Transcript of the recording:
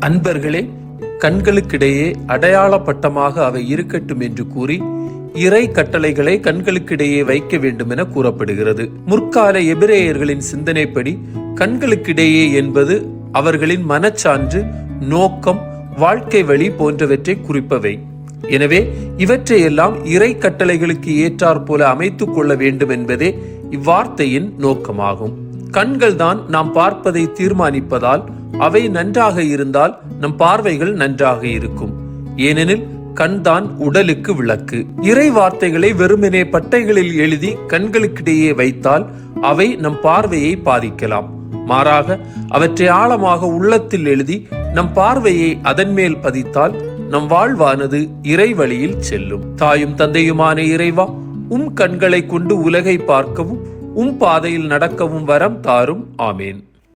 அன்பர்களே கண்களுக்கிடையே அடையாள பட்டமாக அவை இருக்கட்டும் என்று கூறி இறை கட்டளைகளை கண்களுக்கிடையே வைக்க வேண்டும் என கூறப்படுகிறது. முற்கால எபிரேயர்களின் சிந்தனைப்படி கண்களுக்கிடையே என்பது அவர்களின் மனச்சான்று நோக்கம் வாழ்க்கை வழி போன்றவற்றை குறிப்பவை. எனவே இவற்றையெல்லாம் இறை கட்டளைகளுக்கு ஏற்றாற் போல அமைத்துக் கொள்ள வேண்டும் என்பதே இவ்வார்த்தையின் நோக்கமாகும். கண்கள்தான் நாம் பார்ப்பதை தீர்மானிப்பதால் அவை நன்றாக இருந்தால் நம் பார்வைகள் நன்றாக இருக்கும். ஏனெனில் கண்தான் உடலுக்கு விளக்கு. இறை வார்த்தைகளை வெறுமனே பட்டைகளில் எழுதி கண்களுக்கிடையே வைத்தால் அவை நம் பார்வையை பாதிக்கலாம். மாறாக அவற்றை ஆழமாக உள்ளத்தில் எழுதி நம் பார்வையை அதன் மேல் பதித்தால் நம் வாழ்வானது இறை வழியில் செல்லும். தாயும் தந்தையுமான இறைவா உம் கண்களை கொண்டு உலகை பார்க்கவும் உம் பாதையில் நடக்கவும் வரம் தாரும். ஆமேன்.